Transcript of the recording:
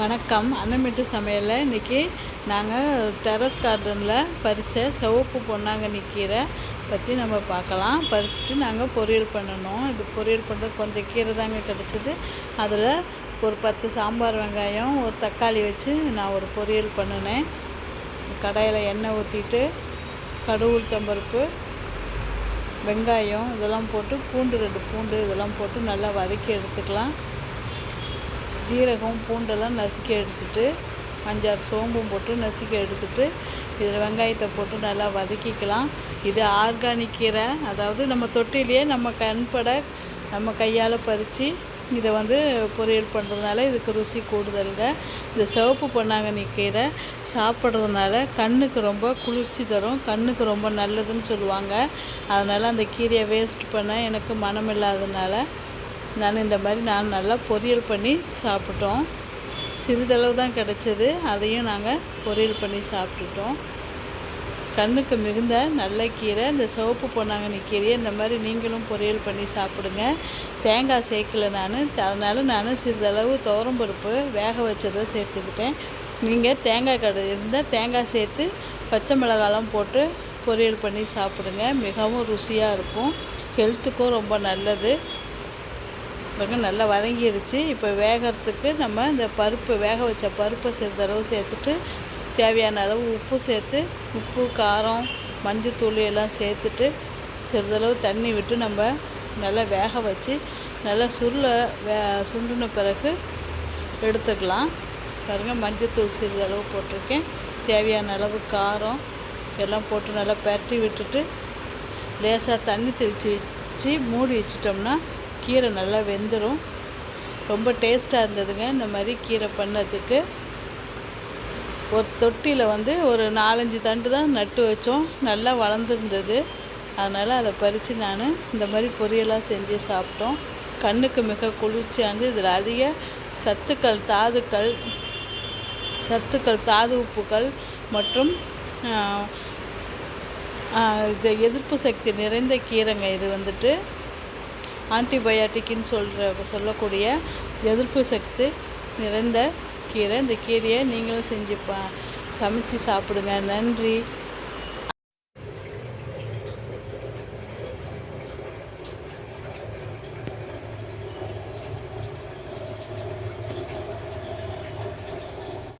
வணக்கம். அன்னமிட்டு சமையலில் இன்றைக்கி நாங்கள் டெரஸ் கார்டனில் பறித்த சிவப்பு பொன்னாங்கண்ணி கீரை பற்றி நம்ம பார்க்கலாம். பறிச்சுட்டு நாங்கள் பொரியல் பண்ணணும். இது பொரியல் பண்ணுறது கொஞ்சம் கீரை தாங்க கிடச்சிது. அதில் ஒரு பத்து சாம்பார் வெங்காயம் ஒரு தக்காளி வச்சு நான் ஒரு பொரியல் பண்ணினேன். கடையில் எண்ணெய் ஊற்றிட்டு கடுகு தம்பருப்பு வெங்காயம் இதெல்லாம் போட்டு பூண்டு ரெண்டு பூண்டு இதெல்லாம் போட்டு நல்லா வதக்கி எடுத்துக்கலாம். ஜீரகம் பூண்டெல்லாம் நசுக்கி எடுத்துட்டு அஞ்சாறு சோம்பும் போட்டு நசுக்கி எடுத்துட்டு இதில் வெங்காயத்தை போட்டு நல்லா வதக்கிக்கலாம். இது ஆர்கானிக் கீரை. அதாவது நம்ம தொட்டிலேயே நம்ம கண்பட நம்ம கையால் பறித்து இதை வந்து பொரியல் பண்ணுறதுனால இதுக்கு ருசி கூடுதலுங்க. இந்த சிவப்பு பொன்னாங்கண்ணி கீரை சாப்பிட்றதுனால கண்ணுக்கு ரொம்ப குளிர்ச்சி தரும் கண்ணுக்கு ரொம்ப நல்லதுன்னு சொல்லுவாங்க. அதனால் அந்த கீரையை வேஸ்ட் பண்ண எனக்கு மனம் இல்லாததுனால நான் இந்த மாதிரி நான் நல்லா பொரியல் பண்ணி சாப்பிட்டோம். சிறிதளவு தான் கிடச்சது. அதையும் நாங்கள் பொரியல் பண்ணி சாப்பிட்டுட்டோம். கண்ணுக்கு மிகுந்த நல்ல கீரை இந்த சிவப்பு பொன்னாங்கண்ணி கீரையை இந்த மாதிரி நீங்களும் பொரியல் பண்ணி சாப்பிடுங்க. தேங்காய் சேர்க்கல நான். அதனால் நான் சிறிதளவு துவரம்பருப்பு வேக வச்சதை சேர்த்துக்கிட்டேன். நீங்கள் தேங்காய் கடை இருந்தால் தேங்காய் சேர்த்து பச்சை மிளகாலாம் போட்டு பொரியல் பண்ணி சாப்பிடுங்க. மிகவும் ருசியாக இருக்கும். ஹெல்த்துக்கும் ரொம்ப நல்லது. பாருங்க நல்லா வதங்கிருச்சு. இப்போ வேகிறதுக்கு நம்ம இந்த பருப்பு வேக வச்ச பருப்பை சிறிதளவு சேர்த்துட்டு தேவையான அளவு உப்பு சேர்த்து உப்பு காரம் மஞ்சத்தூள் எல்லாம் சேர்த்துட்டு சிறிதளவு தண்ணி விட்டு நம்ம நல்லா வேக வச்சு நல்லா சுருள வே சுண்டின பிறகு எடுத்துக்கலாம். பாருங்கள் மஞ்சத்தூள் சிறிதளவு போட்டிருக்கேன். தேவையான அளவு காரம் எல்லாம் போட்டு நல்லா பரட்டி விட்டுட்டு லேசாக தண்ணி தெளித்து வச்சு மூடி வச்சிட்டோம்னா கீரை நல்லா வெந்துடும் ரொம்ப டேஸ்ட்டாக இருந்ததுங்க. இந்த மாதிரி கீரை பண்ணதுக்கு. ஒரு தொட்டியில் வந்து ஒரு நாலஞ்சு தண்டு தான் நட்டு வச்சோம். நல்லா வளர்ந்துருந்தது. அதனால் அதை பறித்து நான் இந்த மாதிரி பொரியலாக செஞ்சு சாப்பிட்டோம். கண்ணுக்கு மிக குளிர்ச்சியானது இதில் அதிக சத்துக்கள் தாதுக்கள் சத்துக்கள் தாது உப்புக்கள் மற்றும் இது எதிர்ப்பு சக்தி நிறைந்த கீரைங்க இது வந்துட்டு. ஆன்டிபயாட்டிக்குன்னு சொல்கிற சொல்லக்கூடிய எதிர்ப்பு சக்தி நிறைந்த கீரை. இந்த கீரையை நீங்களும் செஞ்சு பா சமைச்சு சாப்பிடுங்க. நன்றி.